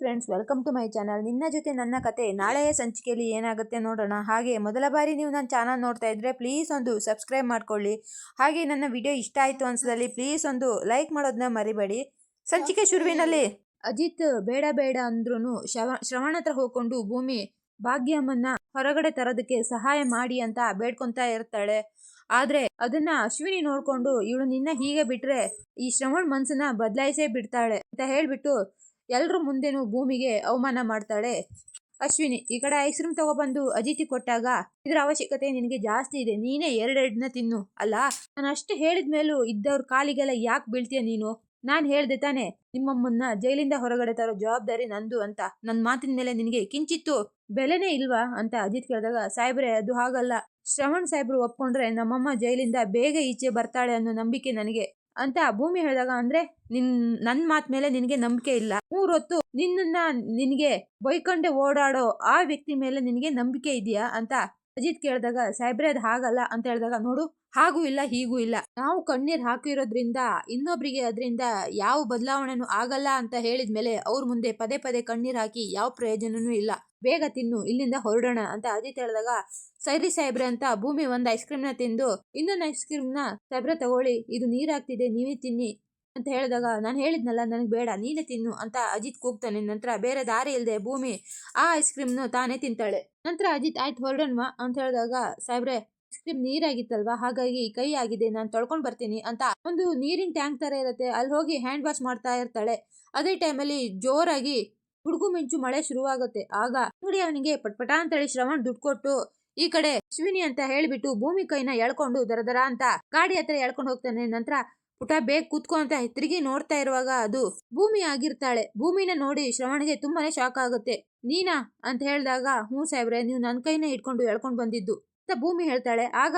Friends welcome to my channel ನಿನ್ನ ಜೊತೆ ನನ್ನ ಕತೆ ನಾಳೆಯ ಸಂಚಿಕೆಯಲ್ಲಿ ಏನಾಗುತ್ತೆ ನೋಡೋಣ. ಹಾಗೆ ಮೊದಲ ಬಾರಿ ನೀವು ನನ್ನ ಚಾನಲ್ ನೋಡ್ತಾ ಇದ್ರೆ ಪ್ಲೀಸ್ ಒಂದು ಸಬ್ಸ್ಕ್ರೈಬ್ ಮಾಡ್ಕೊಳ್ಳಿ. ಹಾಗೆ ನನ್ನ ವಿಡಿಯೋ ಇಷ್ಟ ಆಯಿತು ಅನ್ಸದಲ್ಲಿ ಪ್ಲೀಸ್ ಒಂದು ಲೈಕ್ ಮಾಡೋದನ್ನ ಮರಿಬೇಡಿ. ಸಂಚಿಕೆ ಶುರುವಿನಲ್ಲಿ. ಅಜಿತ್ ಬೇಡ ಬೇಡ ಅಂದ್ರೂ ಶವ, ಶ್ರವಣ ಹೋಗ್ಕೊಂಡು ಭೂಮಿ ಭಾಗ್ಯಮ್ಮನ್ನ ಹೊರಗಡೆ ತರೋದಕ್ಕೆ ಸಹಾಯ ಮಾಡಿ ಅಂತ ಬೇಡ್ಕೊಂತಾ ಇರ್ತಾಳೆ. ಆದ್ರೆ ಅದನ್ನ ಅಶ್ವಿನಿ ನೋಡ್ಕೊಂಡು ಇವಳು ನಿನ್ನ ಹೀಗೆ ಬಿಟ್ರೆ ಈ ಶ್ರವಣ್ ಮನ್ಸನ್ನ ಬದಲಾಯಿಸೇ ಬಿಡ್ತಾಳೆ ಅಂತ ಹೇಳ್ಬಿಟ್ಟು ಎಲ್ರ ಮುಂದೆನೂ ಭೂಮಿಗೆ ಅವಮಾನ ಮಾಡ್ತಾಳೆ. ಅಶ್ವಿನಿ, ಈ ಕಡೆ ಐಸ್ ಕ್ರೀಮ್ ತಗೊಬಂದು ಅಜಿತಿ ಕೊಟ್ಟಾಗ ಇದ್ರ ಅವಶ್ಯಕತೆ ನಿನಗೆ ಜಾಸ್ತಿ ಇದೆ, ನೀನೇ ಎರಡೆರಡನ್ನ ತಿನ್ನು, ಅಲ್ಲ? ನಾನು ಅಷ್ಟು ಹೇಳಿದ ಮೇಲೂ ಇದ್ದವ್ರ ಕಾಲಿಗೆಲ್ಲ ಯಾಕೆ ಬೀಳ್ತೀಯ ನೀನು? ನಾನು ಹೇಳ್ದೆ ತಾನೆ, ನಿಮ್ಮಮ್ಮನ್ನ ಜೈಲಿಂದ ಹೊರಗಡೆ ತರೋ ಜವಾಬ್ದಾರಿ ನಂದು ಅಂತ. ನನ್ನ ಮಾತಿನ ಮೇಲೆ ನಿನಗೆ ಕಿಂಚಿತ್ತು ಬೆಲೆನೇ ಇಲ್ವಾ ಅಂತ ಅಜಿತ್ ಕೇಳಿದಾಗ, ಸಾಹೇಬ್ರೆ, ಅದು ಹಾಗಲ್ಲ. ಶ್ರವಣ್ ಸಾಹೇಬ್ರು ಒಪ್ಕೊಂಡ್ರೆ ನಮ್ಮಮ್ಮ ಜೈಲಿಂದ ಬೇಗ ಈಚೆ ಬರ್ತಾಳೆ ಅನ್ನೋ ನಂಬಿಕೆ ನನಗೆ. ಅಂತ ಭೂಮಿ ಹೇಳಿದಾಗ ಅಂದ್ರೆ, ನಿನ್, ನನ್ ಮಾತ್ ಮೇಲೆ ನಿನಗೆ ನಂಬಿಕೆ ಇಲ್ಲ. ಮೂರೊತ್ತು, ನಿನ್ನನ್ನ ನಿನಗೆ ಬೈಕೊಂಡೆ ಓಡಾಡೋ ಆ ವ್ಯಕ್ತಿ ಮೇಲೆ ನಿನಗೆ ನಂಬಿಕೆ ಇದೆಯಾ ಅಂತ ಅಜಿತ್ ಕೇಳಿದಾಗ, ಸಾಹೇಬ್ರೆ, ಅದು ಹಾಗಲ್ಲ ಅಂತ ಹೇಳಿದಾಗ, ನೋಡು, ಹಾಗೂ ಇಲ್ಲ, ಹೀಗೂ ಇಲ್ಲ. ನಾವು ಕಣ್ಣೀರ್ ಹಾಕಿರೋದ್ರಿಂದ, ಇನ್ನೊಬ್ರಿಗೆ ಅದರಿಂದ ಯಾವ ಬದಲಾವಣೆನೂ ಆಗಲ್ಲ ಅಂತ ಹೇಳಿದ್ಮೇಲೆ ಅವ್ರ ಮುಂದೆ ಪದೇ ಪದೇ ಕಣ್ಣೀರ್ ಹಾಕಿ, ಯಾವ ಪ್ರಯೋಜನನೂ ಇಲ್ಲ. ಬೇಗ ತಿನ್ನು, ಇಲ್ಲಿಂದ ಹೊರಡೋಣ ಅಂತ ಅಜಿತ್ ಹೇಳಿದಾಗ, ಸರಿ ಸಾಹೇಬ್ರೆ ಅಂತ ಭೂಮಿ ಒಂದು ಐಸ್ ಕ್ರೀಮ್ನ ತಿಂದು, ಇನ್ನೊಂದು ಐಸ್ ಕ್ರೀಮ್ನ ಸಾಹೇಬ್ರೆ ತಗೊಳ್ಳಿ. ಇದು ನೀರಾಗ್ತಿದೆ, ನೀವೇ ತಿನ್ನಿ. ಅಂತ ಹೇಳಿದಾಗ, ನಾನು ಹೇಳಿದ್ನಲ್ಲ, ನನಗೆ ಬೇಡ, ನೀನೇ ತಿನ್ನು ಅಂತ ಅಜಿತ್ ಕೂಗ್ತಾನೆ. ನಂತರ, ಬೇರೆ ದಾರಿ ಇಲ್ಲದೆ ಭೂಮಿ, ಆ ಐಸ್ ಕ್ರೀಮ್ನು ತಾನೇ ತಿಂತಾಳೆ ನಂತರ ಅಜಿತ್, ಆಯ್ತು ಹೊರಡೋಣವಾ ಅಂತ ಹೇಳಿದಾಗ, ಸಾಹೇಬ್ರೆ ಐಸ್ ಕ್ರೀಮ್ ನೀರಾಗಿತ್ತಲ್ವಾ? ಹಾಗಾಗಿ ಕೈ ಆಗಿದೆ, ನಾನು ತೊಳ್ಕೊಂಡು ಬರ್ತೀನಿ ಅಂತ ಒಂದು ನೀರಿನ ಟ್ಯಾಂಕ್ ತರ ಇರುತ್ತೆ. ಅಲ್ಲಿ ಹೋಗಿ ಹ್ಯಾಂಡ್ ವಾಶ್ ಮಾಡ್ತಾ ಇರ್ತಾಳೆ. ಅದೇ ಟೈಮಲ್ಲಿ ಜೋರಾಗಿ ಹುಡುಗು ಮಿಂಚು ಮಳೆ ಶುರುವಾಗುತ್ತೆ. ಆಗ ಅಂಗಡಿ ಅವನಿಗೆ ಪಟ್ಪಟ ಅಂತೇಳಿ ಶ್ರವಣ್ ದುಡ್ಡು ಕೊಟ್ಟು, ಈ ಕಡೆ ಅಶ್ವಿನಿ ಅಂತ ಹೇಳಿಬಿಟ್ಟು ಭೂಮಿ ಕೈನ ಎಳ್ಕೊಂಡು ದರ ದರ ಅಂತ ಗಾಡಿ ಹತ್ರ ಎಳ್ಕೊಂಡು ಹೋಗ್ತಾನೆ ನಂತರ ಪುಟ ಬೇಗ ಕೂತ್ಕೊಂತ ತಿರುಗಿ ನೋಡ್ತಾ ಇರುವಾಗ ಅದು ಭೂಮಿ ಆಗಿರ್ತಾಳೆ. ಭೂಮಿನ ನೋಡಿ ಶ್ರವಣ್ಗೆ ತುಂಬಾನೇ ಶಾಕ್ ಆಗುತ್ತೆ. ನೀನಾ? ಅಂತ ಹೇಳಿದಾಗ, ಹ್ಞೂ ಸಾಹೇಬ್ರೆ, ನೀವು ನನ್ನ ಕೈನ ಇಟ್ಕೊಂಡು ಎಳ್ಕೊಂಡು ಬಂದಿದ್ದು. ಅಂತ ಭೂಮಿ ಹೇಳ್ತಾಳೆ. ಆಗ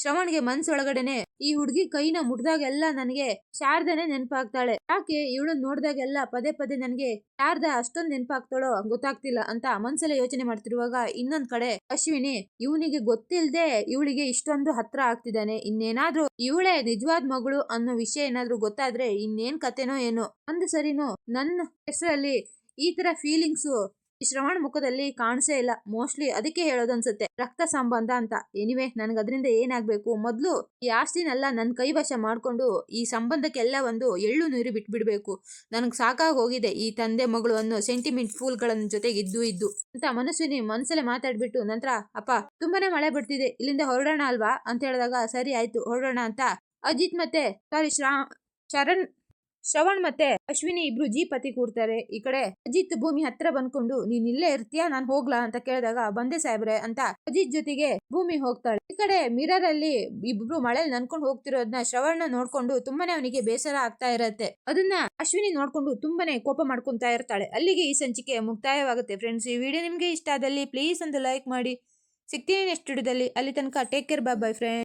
ಶ್ರವಣ್ಗೆ ಮನ್ಸೊಳಗಡೆನೆ ಈ ಹುಡುಗಿ ಕೈನ ಮುಟ್ದಾಗೆಲ್ಲ ನನಗೆ ಶಾರದನೆ ನೆನಪಾಗ್ತಾಳೆ. ಯಾಕೆ ಇವಳನ್ನ ನೋಡ್ದಾಗೆಲ್ಲ ಪದೇ ಪದೇ ನನಗೆ ಶಾರ್ದ ಅಷ್ಟೊಂದು ನೆನಪಾಗ್ತಾಳೋ ಗೊತ್ತಾಗ್ತಿಲ್ಲ ಅಂತ ಮನ್ಸಲ್ಲೇ ಯೋಚನೆ ಮಾಡ್ತಿರುವಾಗ ಇನ್ನೊಂದ್ ಕಡೆ ಅಶ್ವಿನಿ, ಇವನಿಗೆ ಗೊತ್ತಿಲ್ದೆ ಇವಳಿಗೆ ಇಷ್ಟೊಂದು ಹತ್ರ ಆಗ್ತಿದ್ದಾನೆ. ಇನ್ನೇನಾದ್ರೂ ಇವಳೇ ನಿಜವಾದ ಮಗಳು ಅನ್ನೋ ವಿಷಯ ಏನಾದ್ರೂ ಗೊತ್ತಾದ್ರೆ ಇನ್ನೇನ್ ಕತೆನೋ ಏನೋ. ಒಂದು ಸರಿನೋ ನನ್ನ ಹೆಸರಲ್ಲಿ ಈ ತರ ಫೀಲಿಂಗ್ಸು ಶ್ರವಣ ಮುಖದಲ್ಲಿ ಕಾಣಿಸೇ ಇಲ್ಲ. ಮೋಸ್ಟ್ಲಿ ಅದಕ್ಕೆ ಹೇಳೋದು ಅನ್ಸುತ್ತೆ, ರಕ್ತ ಸಂಬಂಧ ಅಂತ. ಎನಿವೆ ನನ್ಗೆ ಅದರಿಂದ ಏನಾಗ್ಬೇಕು? ಮೊದಲು ಈ ಆಸ್ತಿನೆಲ್ಲ ನನ್ನ ಕೈವಶ ಮಾಡ್ಕೊಂಡು ಈ ಸಂಬಂಧಕ್ಕೆಲ್ಲ ಒಂದು ಎಳ್ಳು ನೀರು ಬಿಟ್ಬಿಡ್ಬೇಕು. ನನಗೆ ಸಾಕಾಗಿ ಹೋಗಿದೆ ಈ ತಂದೆ ಮಗಳು ಅನ್ನೋ ಸೆಂಟಿಮೆಂಟ್ ಫೂಲ್ಗಳನ್ನ ಜೊತೆಗೆ ಇದ್ದು ಇದ್ದು. ಅಂತ ಮನಸ್ವಿನಿ ಮನಸ್ಸಲ್ಲೇ ಮಾತಾಡ್ಬಿಟ್ಟು ನಂತರ, ಅಪ್ಪ, ತುಂಬಾನೇ ಮಳೆ ಬರ್ತಿದೆ. ಇಲ್ಲಿಂದ ಹೊರಡೋಣ ಅಲ್ವಾ? ಅಂತ ಹೇಳಿದಾಗ, ಸರಿ, ಆಯ್ತು, ಹೊರಡೋಣ ಅಂತ. ಅಜಿತ್ ಮತ್ತೆ, ಸಾರಿ, ಶ್ರಾ ಶರಣ್ ಶ್ರವಣ್ ಮತ್ತೆ ಅಶ್ವಿನಿ ಇಬ್ರು ಜೀಪ್ ಹತ್ತಿ ಕೂರ್ತಾರೆ. ಈ ಕಡೆ ಅಜಿತ್ ಭೂಮಿ ಹತ್ರ ಬಂದ್ಕೊಂಡು, ನೀನ್ ಇಲ್ಲೇ ಇರ್ತೀಯಾ? ನಾನ್ ಹೋಗ್ಲಾ? ಅಂತ ಕೇಳಿದಾಗ, ಬಂದೆ ಸಾಹೇಬ್ರೆ ಅಂತ ಅಜಿತ್ ಜೊತೆಗೆ ಭೂಮಿ ಹೋಗ್ತಾಳೆ. ಈ ಕಡೆ ಮಿರರ್ ಅಲ್ಲಿ ಇಬ್ರು ಮಳೆ ನನ್ಕೊಂಡು ಹೋಗ್ತಿರೋದನ್ನ ಶ್ರವಣ ನೋಡ್ಕೊಂಡು ತುಂಬಾನೇ ಅವನಿಗೆ ಬೇಸರ ಆಗ್ತಾ ಇರತ್ತೆ. ಅದನ್ನ ಅಶ್ವಿನಿ ನೋಡ್ಕೊಂಡು ತುಂಬಾನೇ ಕೋಪ ಮಾಡ್ಕೊಂತಾ ಇರ್ತಾಳೆ. ಅಲ್ಲಿಗೆ ಈ ಸಂಚಿಕೆ ಮುಕ್ತಾಯವಾಗುತ್ತೆ ಫ್ರೆಂಡ್ಸ್. ಈ ವಿಡಿಯೋ ನಿಮ್ಗೆ ಇಷ್ಟ ಆದಲ್ಲಿ ಪ್ಲೀಸ್ ಒಂದು ಲೈಕ್ ಮಾಡಿ. ಸಿಗ್ತೀನಿ ನೆಕ್ಸ್ಟ್ ವಿಡಿಯೋದಲ್ಲಿ. ಅಲ್ಲಿ ತನಕ take care bye bye friend